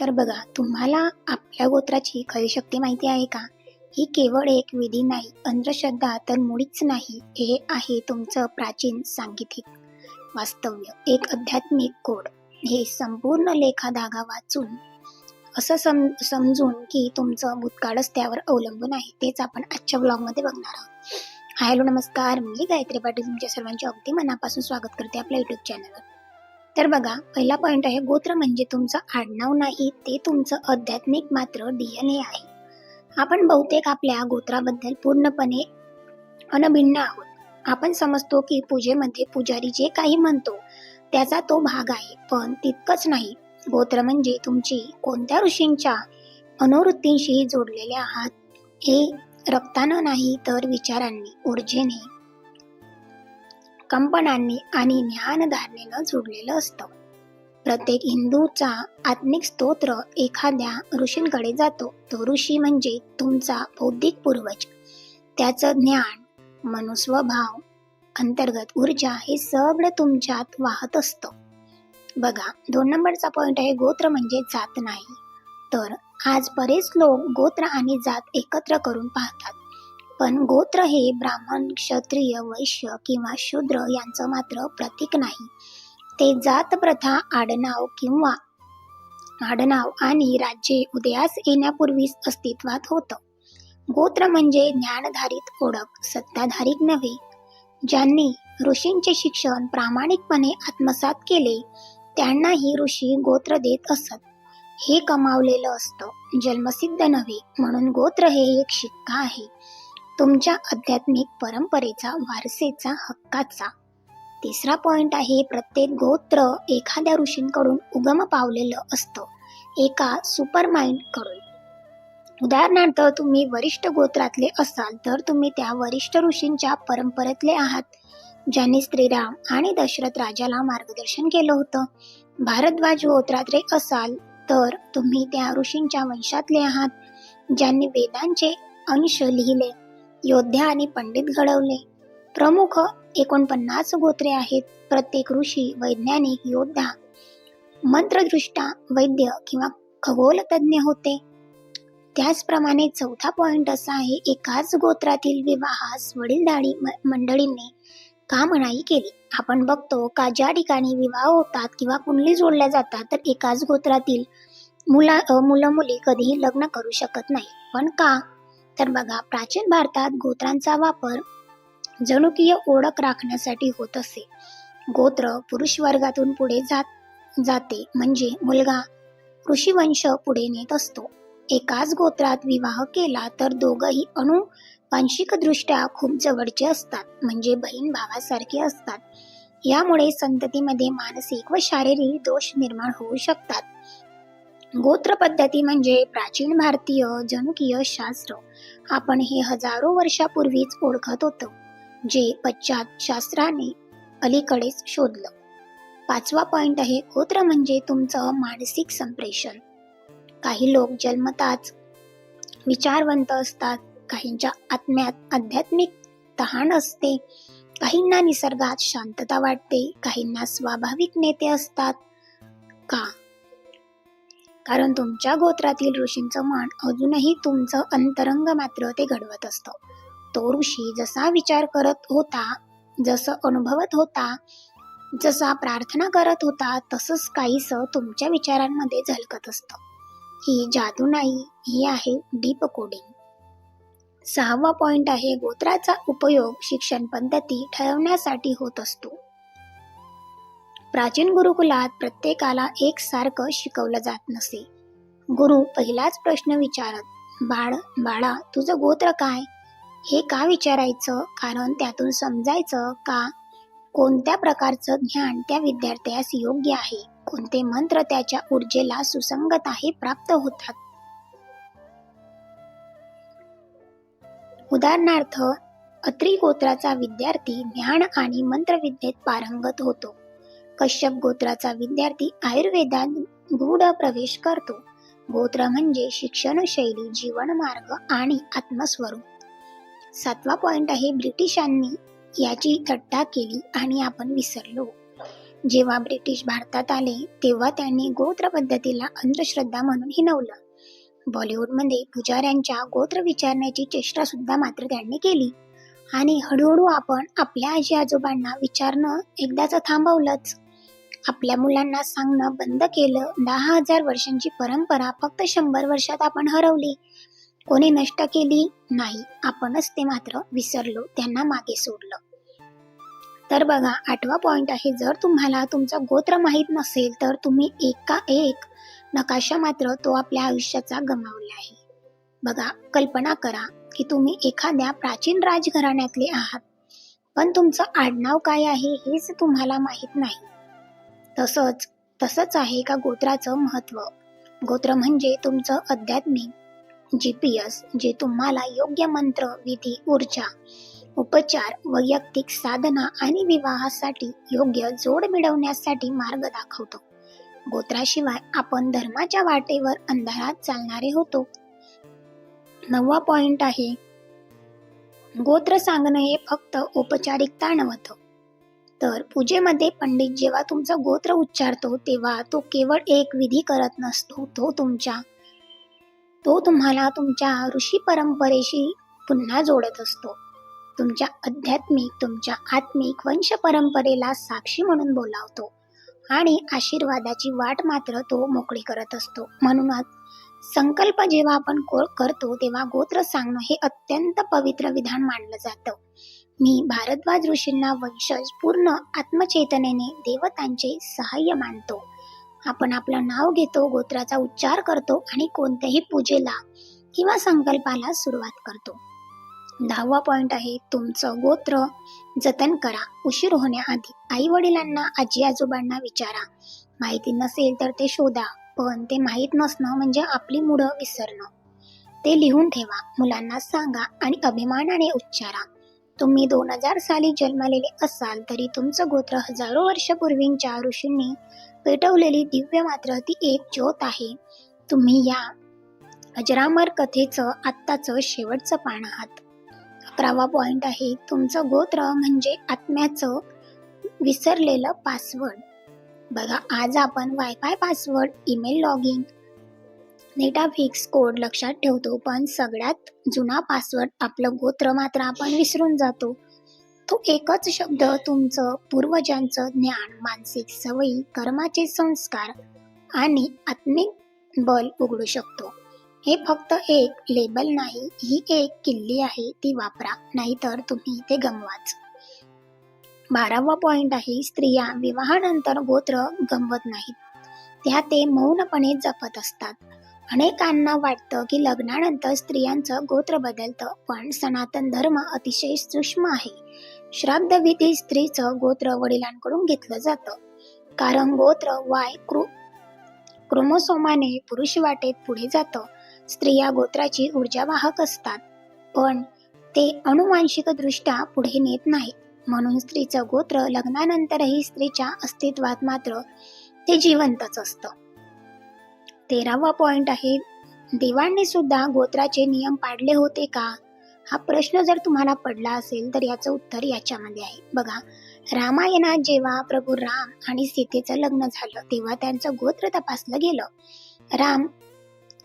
तर बघा तुम्हाला आपल्या गोत्राची खरी शक्ती माहिती आहे का? ही केवळ एक विधी नाही अंधश्रद्धा तर मुळीच नाही हे आहे तुमचं प्राचीन सांगीतिक वास्तव्य. एक आध्यात्मिक कोड. हे संपूर्ण लेखाधागा वाचून असं सम समजून की तुमचं भूतकाळच त्यावर अवलंबून आहे तेच आपण आजच्या ब्लॉगमध्ये बघणार आहोत. हाय हॅलो नमस्कार. मी गायत्री पाटील तुमच्या सर्वांचे अगदी मनापासून स्वागत करते आपल्या युट्यूब चॅनलवर तर बघा पहिला पॉइंट आहे गोत्र म्हणजे तुमचं आडनाव नाही ते तुमचं आध्यात्मिक मात्र डीएनए आहे. आपण बहुतेक आपल्या गोत्राबद्दल पूर्णपणे अनभिन्न आहोत. आपण समजतो की पूजेमध्ये पुजारी जे काही म्हणतो त्याचा तो भाग आहे पण तितकंच नाही. गोत्र म्हणजे तुमची कोणत्या ऋषींच्या अनुवृत्तींशी जोडलेले आहात? हे रक्तानं नाही तर विचारांनी ऊर्जेने. कंपनांनी आणि ज्ञानधारणेनं जोडलेलं असतं. प्रत्येक हिंदूचा आत्मिक स्तोत्र एखाद्या ऋषींकडे जातो. तो ऋषी म्हणजे तुमचा बौद्धिक पूर्वज. त्याचं ज्ञान मनुस्वभाव अंतर्गत ऊर्जा हे सगळं तुमच्यात वाहत असतं. बघा दोन नंबरचा पॉईंट आहे गोत्र म्हणजे जात नाही. तर आज बरेच लोक गोत्र आणि जात एकत्र करून पाहतात. पण गोत्र हे ब्राह्मण क्षत्रिय वैश्य किंवा शूद्र यांचं मात्र प्रतीक नाही. ते जात प्रथा आडनाव किंवा आडनाव आणि राज्ये उदयास येण्यापूर्वीच अस्तित्वात होतं. गोत्र म्हणजे ज्ञानधारित ओळख सत्ताधारित नव्हे. ज्यांनी ऋषींचे शिक्षण प्रामाणिकपणे आत्मसात केले त्यांनाही ऋषी गोत्र देत असत. हे कमावलेलं असतं जन्मसिद्ध नव्हे म्हणून गोत्र हे एक शिक्का आहे. तुमच्या आध्यात्मिक परंपरेचा वारसेचा हक्काचा. तिसरा पॉइंट आहे प्रत्येक गोत्र एखाद्या ऋषींकडून उगम पावलेलं असतं. एका सुपरकडून. उदाहरणार्थ तुम्ही वरिष्ठ गोत्रातले असाल तर तुम्ही त्या वरिष्ठ ऋषींच्या परंपरेतले आहात ज्यांनी श्रीराम आणि दशरथ राजाला मार्गदर्शन केलं होतं. भारद्वाज गोत्रातले असाल तर तुम्ही त्या ऋषींच्या वंशातले आहात ज्यांनी वेदांचे अंश लिहिले. योद्धा आणि पंडित घडवले. प्रमुख एकोणपन्नास गोत्रे आहेत. प्रत्येक ऋषी वैज्ञानिक योद्धा. मंत्रदृष्टा वैद्य किंवा खगोलतज्ञ होते. त्याचप्रमाणे चौथा पॉइंट असा आहे एकाच गोत्रातील विवाहास वडीलधारी म- मंडळींनी का मनाई केली? आपण बघतो का ज्या ठिकाणी विवाह होतात किंवा कुंडली जोडल्या जातात तर एकाच गोत्रातील मुला मुलं मुली कधीही लग्न करू शकत नाही. पण का? तर बघा प्राचीन भारतात गोत्रांचा वापर जनुकीय ओळख राखण्यासाठी होत असे. गोत्र पुरुष वर्गातून पुढे जात जाते. म्हणजे मुलगा ऋषीवंश पुढे नेत असतो. एकाच गोत्रात विवाह केला तर दोघही अनुवांशिक दृष्ट्या खूप जवळचे असतात. म्हणजे बहीण भावासारखे असतात. यामुळे संततीमध्ये मानसिक व शारीरिक दोष निर्माण होऊ शकतात. गोत्र पद्धती म्हणजे प्राचीन भारतीय जनुकीय शास्त्र. आपण हे हजारो वर्षापूर्वीच ओळखत होतो जे पश्चात शास्त्राने अलीकडेच शोधलं. पाचवा पॉइंट आहे गोत्र म्हणजे तुमचं मानसिक संप्रेषण. काही लोक जन्मताच विचारवंत असतात काहींच्या आत्म्यात आध्यात्मिक तहान असते काहींना निसर्गात शांतता वाटते काहींना स्वाभाविक नेते असतात. का? कारण तुमच्या गोत्रातील ऋषींचं मन अजूनही तुमचं अंतरंग मात्र ते घडवत असतं. तो ऋषी जसा विचार करत होता जसं अनुभवत होता जसा प्रार्थना करत होता तसंच काहीस तुमच्या विचारांमध्ये झलकत असतं. ही जादू नाही ही आहे डीप कोडिंग. सहावा पॉइंट आहे गोत्राचा उपयोग शिक्षण पद्धती ठरवण्यासाठी होत असतो. प्राचीन गुरुकुलात प्रत्येकाला एकसारखं शिकवलं जात नसे. गुरु पहिलाच प्रश्न विचारत बाळ बाळा तुझं गोत्र काय हे का विचारायचं? कारण त्यातून समजायचं का? कोणत्या प्रकारचं ज्ञान त्या विद्यार्थ्यास योग्य आहे? कोणते मंत्र त्याच्या ऊर्जेला सुसंगत आहे प्राप्त होतात? उदाहरणार्थ अत्री गोत्राचा विद्यार्थी ज्ञान आणि मंत्रविद्येत पारंगत होतो. कश्यप गोत्राचा विद्यार्थी आयुर्वेदात गूढ प्रवेश करतो. गोत्र म्हणजे शिक्षण शैली जीवन मार्ग आणि आत्मस्वरूप. सातवा पॉइंट आहे ब्रिटिशांनी याची थट्टा केली आणि आपण विसरलो. जेव्हा ब्रिटिश भारतात आले तेव्हा त्यांनी गोत्र पद्धतीला अंधश्रद्धा म्हणून हिनवलं. बॉलिवूडमध्ये पुजाऱ्यांच्या गोत्र विचारण्याची चेष्टा सुद्धा मात्र त्यांनी केली. आणि हळूहळू आपण आपल्या आजी आजोबांना विचारणं एकदाच थांबवलंच. आपल्या मुलांना सांगणं बंद केलं. दहा हजार वर्षांची परंपरा फक्त शंभर वर्षात आपण हरवली. कोणी नष्ट केली नाही. आपणच ते मात्र विसरलो त्यांना मागे सोडलं. तर बघा आठवा पॉइंट आहे जर तुम्हाला तुमचं गोत्र माहीत नसेल तर तुम्ही एका एक नकाशा मात्र तो आपल्या आयुष्याचा गमावला आहे. बघा कल्पना करा की तुम्ही एखाद्या प्राचीन राजघराण्यातले आहात. पण तुमचं आडनाव काय आहे हेच तुम्हाला माहीत नाही. तसंच तसंच आहे का गोत्राचं महत्त्व? गोत्र म्हणजे तुमचं अध्यात्मिक जी पी एस जे तुम्हाला योग्य मंत्र विधी ऊर्जा उपचार वैयक्तिक साधना आणि विवाहासाठी योग्य जोड मिळवण्यासाठी मार्ग दाखवतो. गोत्राशिवाय आपण धर्माच्या वाटेवर अंधारात चालणारे होतो. नववा पॉइंट आहे गोत्र सांगणं हे फक्त औपचारिकता नव्हतं. तर पूजेमध्ये पंडित जेव्हा तुमचं गोत्र उच्चारतो तेव्हा तो केवळ एक विधी करत नसतो तो तुमच्या तो तुम्हाला तुमच्या ऋषी परंपरेशी पुन्हा जोडत असतो. तुमच्या आध्यात्मिक तुमच्या आत्मिक वंश परंपरेला साक्षी म्हणून बोलावतो आणि आशीर्वादाची वाट मात्र तो मोकळी करत असतो. म्हणूनच संकल्प जेव्हा आपण को- करतो तेव्हा गोत्र सांगणं हे अत्यंत पवित्र विधान मानलं जातं. मी भारद्वाज ऋषींना वंशज पूर्ण आत्मचेतनेने देवतांचे सहाय्य मानतो. आपण आपलं नाव घेतो गोत्राचा उच्चार करतो आणि कोणत्याही पूजेला किंवा संकल्पाला सुरुवात करतो. दहावा पॉइंट आहे तुमचं गोत्र जतन करा. उशीर होण्याआधी आई वडिलांना आजी आजोबांना विचारा. माहिती नसेल तर ते शोधा पण ते माहीत नसणं म्हणजे आपली मुळं विसरणं. ते लिहून ठेवा मुलांना सांगा आणि अभिमानाने उच्चारा. तुम्ही दोन हजार साली जन्मलेले असाल तरी तुमचं गोत्र हजारो वर्षापूर्वींच्या ऋषींनी पेटवलेली दिव्य मात्र ती एक ज्योत आहे. तुम्ही या अजरामर कथेचं आत्ताचं शेवटचं पान आहात. अकरावा पॉइंट आहे तुमचं गोत्र म्हणजे आत्म्याचं विसरलेलं पासवर्ड बघा आज आपण wifi password email login Netflix code लक्षात ठेवतो पण सगळ्यात जुना पासवर्ड आपलं गोत्र मात्र आपण विसरून जातो. तो एकच शब्द तुमचं पूर्वजांचं ज्ञान मानसिक सवयी कर्माचे संस्कार आणि आत्मिक बल उघडू शकतो. हे फक्त एक लेबल नाही ही एक किल्ली आहे ती वापरा नाहीतर तुम्ही ते गमवाच. बारावा पॉइंट आहे स्त्रिया विवाहानंतर गोत्र गमवत नाहीत. त्या ते मौनपणे जपत असतात. अनेकांना वाटतं की लग्नानंतर स्त्रियांचं गोत्र बदलतं पण सनातन धर्म अतिशय सूक्ष्म आहे. श्राद्धविधी स्त्रीचं गोत्र वडिलांकडून घेतलं जातं. कारण गोत्र वाय क्रो क्रोमोसोमाने पुरुष वाटेत पुढे जातं. स्त्रिया गोत्राची ऊर्जावाहक असतात पण ते अनुवांशिकदृष्ट्या पुढे नेत नाही म्हणून स्त्रीचं गोत्र लग्नानंतरही स्त्रीच्या अस्तित्वात मात्र ते जिवंतच असतं. तेरावा पॉइंट आहे. देवांनी सुद्धा गोत्राचे नियम पाडले होते का? हा प्रश्न जर तुम्हाला पडला असेल तर याचं उत्तर याच्यामध्ये आहे. बघा रामायणात जेव्हा प्रभू राम आणि सीतेचं लग्न झालं तेव्हा त्यांचं गोत्र तपासलं गेलं. राम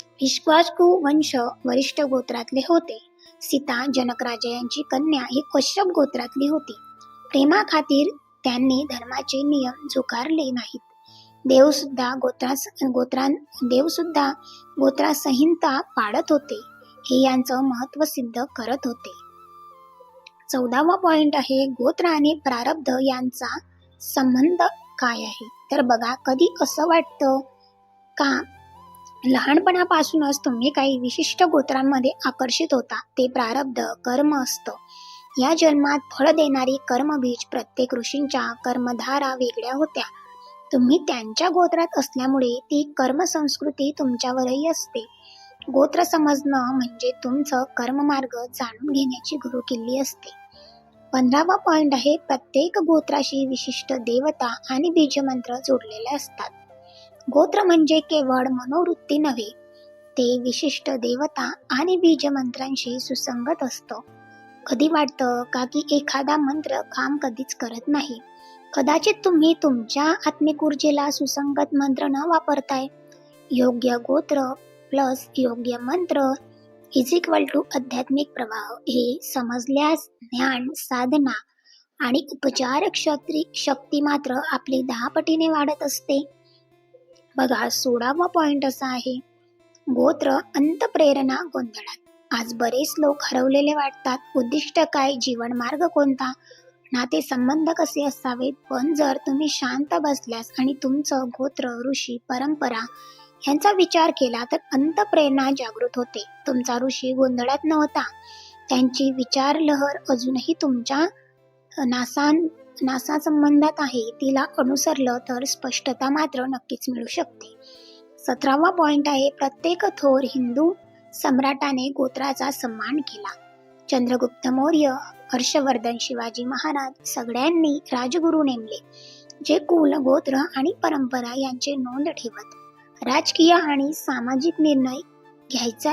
विश्वासकू वंश वरिष्ठ गोत्रातले होते. सीता जनकराजा यांची कन्या ही कश्यप गोत्रातली होती. प्रेमाखातीर त्यांनी धर्माचे नियम झुकारले नाहीत. देवसुद्धा गोत्रास गोत्रान देवसुद्धा गोत्रासंहिता पाडत पाळत होते. हे यांचं महत्त्व सिद्ध करत होते. चौदावा पॉइंट आहे गोत्र आणि प्रारब्ध यांचा संबंध काय आहे? तर बघा कधी असं वाटतं का लहानपणापासूनच तुम्ही काही विशिष्ट गोत्रांमध्ये आकर्षित होता ते प्रारब्ध कर्म असतं. या जन्मात फळ देणारी कर्मबीज प्रत्येक ऋषींच्या कर्मधारा वेगळ्या होत्या. तुम्ही त्यांच्या गोत्रात असल्यामुळे ती कर्मसंस्कृती तुमच्यावरही असते. गोत्र समजणं म्हणजे तुमचं कर्ममार्ग जाणून घेण्याची गुरुकिल्ली असते. पंधरावा पॉईंट आहे प्रत्येक गोत्राशी विशिष्ट देवता आणि बीजमंत्र जोडलेले असतात. गोत्र म्हणजे केवळ मनोवृत्ती नव्हे ते विशिष्ट देवता आणि बीजमंत्रांशी सुसंगत असतं. कधी वाटतं का की एखादा मंत्र काम कधीच करत नाही? कदाचित तुम्ही तुमच्या आत्मिक ऊर्जेला सुसंगत मंत्र न वापरताय. योग्य गोत्र प्लस योग्य मंत्र इज इक्वल टू आध्यात्मिक प्रवाह हे समजल्यास ज्ञान साधना आणि उपचार क्षत्री शक्ती मात्र आपली दहा पटीने वाढत असते. बघा सोळावा पॉइंट असा आहे. गोत्र अंतप्रेरणा गोंधळात. आज बरेच लोक हरवलेले वाटतात. उद्दिष्ट काय? जीवन मार्ग कोणता? नाते संबंध कसे असावेत? पण जर तुम्ही शांत बसल्यास आणि तुमचं गोत्र ऋषी परंपरा यांचा विचार केला तर अंतप्रेरणा जागृत होते. तुमचा ऋषी गोंधळात नव्हता. त्यांची विचार लहर अजूनही तुमच्या नासान नासा संबंधात आहे. तिला अनुसरलं तर स्पष्टता मात्र नक्कीच मिळू शकते. सतरावा पॉइंट आहे प्रत्येक थोर हिंदू सम्राटाने गोत्राचा सन्मान केला. चंद्रगुप्त मौर्य हर्षवर्धन शिवाजी महाराज सगळ्यांनी राजगुरू नेमले जे कुल गोत्र आणि परंपरा यांचे नोंद ठेवत. राजकीय आणि सामाजिक निर्णय घ्यायचा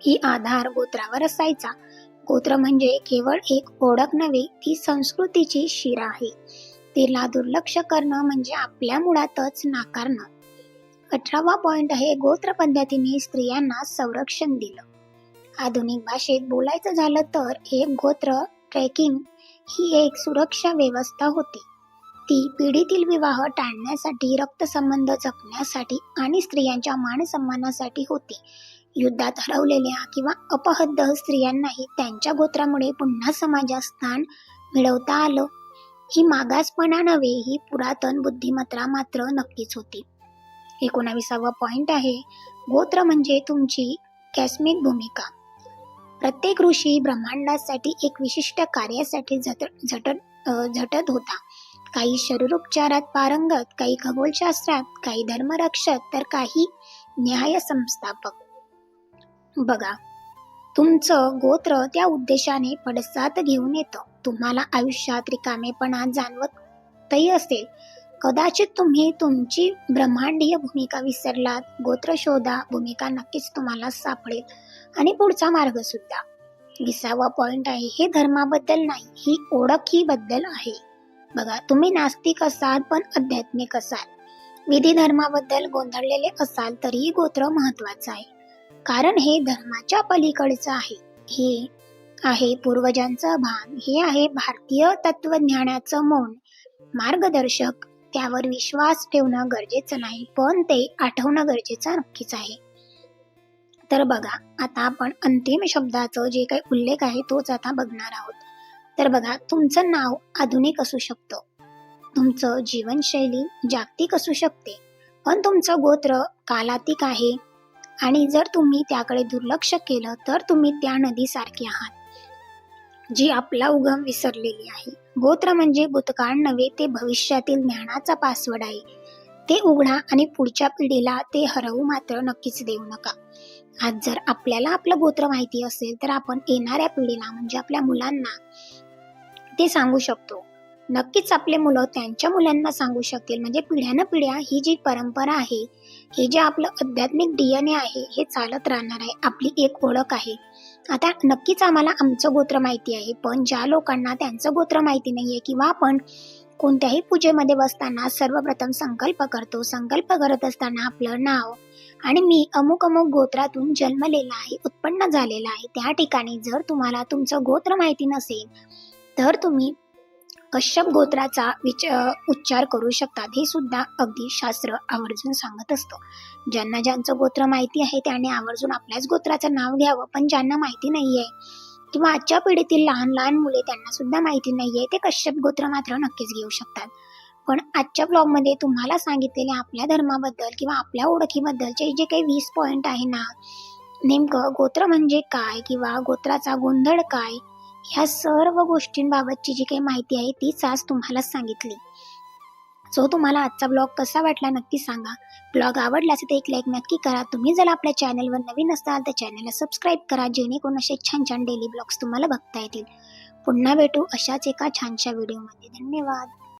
ही आधार गोत्रावर असायचा. गोत्र म्हणजे केवळ एक ओळख नव्हे ती संस्कृतीची शिरा आहे. तिला दुर्लक्ष करणं म्हणजे आपल्या मुळातच नाकारणं. अठरावा पॉइंट आहे गोत्र पद्धतीने स्त्रियांना संरक्षण दिलं. आधुनिक भाषेत बोलायचं झालं तर एक गोत्र ट्रेकिंग ही एक सुरक्षा व्यवस्था होती. ती पिढीतील विवाह टाळण्यासाठी रक्तसंबंध जपण्यासाठी आणि स्त्रियांच्या मानसन्मानासाठी होती. युद्धात हरवलेल्या किंवा अपहद्द स्त्रियांनाही त्यांच्या गोत्रामुळे पुन्हा समाजात स्थान मिळवता आलं. ही मागासपणा नव्हे ही पुरातन बुद्धिमत्ता मात्र नक्कीच होती. एकोणावीसावा पॉइंट आहे. गोत्र म्हणजे तुमची कॅस्मिक भूमिका. प्रत्येक ऋषी ब्रह्मांडासाठी एक विशिष्ट कार्यासाठी झट झटत झटत होता. काही शरीरोपचारात पारंगत काही खगोलशास्त्रात काही धर्मरक्षक तर काही न्याय संस्थापक. बघा तुमचं गोत्र त्या उद्देशाने पडसाद घेऊन येतं. तुम्हाला आयुष्यात रिकामेपणा जाणवतही असेल. कदाचित तुम्ही तुमची ब्रह्मांडीय भूमिका विसरलात गोत्र शोधा भूमिका नक्कीच तुम्हाला सापडेल. आणि पुढचा मार्ग सुद्धा. विसावा पॉइंट आहे हे धर्माबद्दल नाही ही ओळख ही बद्दल आहे. बघा तुम्ही नास्तिक असाल पण आध्यात्मिक असाल. विधी धर्माबद्दल गोंधळलेले असाल तरीही गोत्र महत्वाचं आहे. कारण हे धर्माच्या पलीकडचं आहे. हे आहे पूर्वजांचं भान. हे आहे भारतीय तत्वज्ञानाचं मौन. मार्गदर्शक त्यावर विश्वास ठेवणं गरजेचं नाही पण ते आठवणं गरजेचं नक्कीच आहे. तर बघा आता आपण अंतिम शब्दाचं जे काही उल्लेख आहे तोच आता बघणार आहोत. तर बघा तुमचं नाव आधुनिक असू शकतं. तुमचं जीवनशैली जागतिक असू शकते. पण तुमचं गोत्र कालातिक आहे. आणि जर तुम्ही त्याकडे दुर्लक्ष केलं तर तुम्ही त्या नदीसारखे आहात. जी आपला उगम विसरलेली आहे. गोत्र म्हणजे भूतकाळ नव्हे ते भविष्यातील ज्ञानाचा पासवर्ड आहे. ते उघडा आणि पुढच्या पिढीला ते हरवू मात्र नक्कीच देऊ नका. आज जर आपल्याला आपलं गोत्र माहिती असेल तर आपण येणाऱ्या पिढीला म्हणजे आपल्या मुलांना ते सांगू शकतो. नक्कीच आपले मुलं त्यांच्या मुलांना सांगू शकतील. म्हणजे पिढ्यानं पिढ्या ही जी परंपरा आहे हे जे आपलं आध्यात्मिक डीएनए आहे हे चालत राहणार आहे. आपली एक ओळख आहे. आता नक्कीच आम्हाला आमचं गोत्र माहिती आहे पण ज्या लोकांना त्यांचं गोत्र माहिती नाही आहे किंवा आपण कोणत्याही पूजेमध्ये बसताना सर्वप्रथम संकल्प करतो संकल्प करत असताना आपलं नाव आणि मी अमुक अमुक गोत्रातून जन्मलेला आहे उत्पन्न झालेला आहे त्या ठिकाणी जर तुम्हाला तुमचं गोत्र माहिती नसेल तर तुम्ही कश्यप गोत्राचा विच उच्चार करू शकतात हे सुद्धा अगदी शास्त्र आवर्जून सांगत असतं. ज्यांना ज्यांचं गोत्र माहिती आहे त्याने आवर्जून आपल्याच गोत्राचं नाव घ्यावं. पण ज्यांना माहिती नाही आहे किंवा आजच्या पिढीतील लहान लहान मुले त्यांना सुद्धा माहिती आहे ते कश्यप गोत्र मात्र नक्कीच घेऊ शकतात. पण आजच्या ब्लॉगमध्ये तुम्हाला सांगितलेले आपल्या धर्माबद्दल किंवा आपल्या ओळखीबद्दलचे जे काही वीस पॉईंट आहे ना नेमकं गोत्र म्हणजे काय किंवा गोत्राचा गोंधळ काय ह्या सर्व गोष्टींबाबतची जी काही माहिती आहे तीच आज तुम्हाला सांगितली. सो तुम्हाला आजचा ब्लॉग कसा वाटला नक्की सांगा. ब्लॉग आवडला असेल तर एक लाईक नक्की करा. तुम्ही जर आपल्या चॅनलवर नवीन असाल तर चॅनलला सबस्क्राईब करा जेणेकरून असे छान छान डेली ब्लॉग्स तुम्हाला बघता येतील. पुन्हा भेटू अशाच एका छानशा व्हिडिओमध्ये धन्यवाद.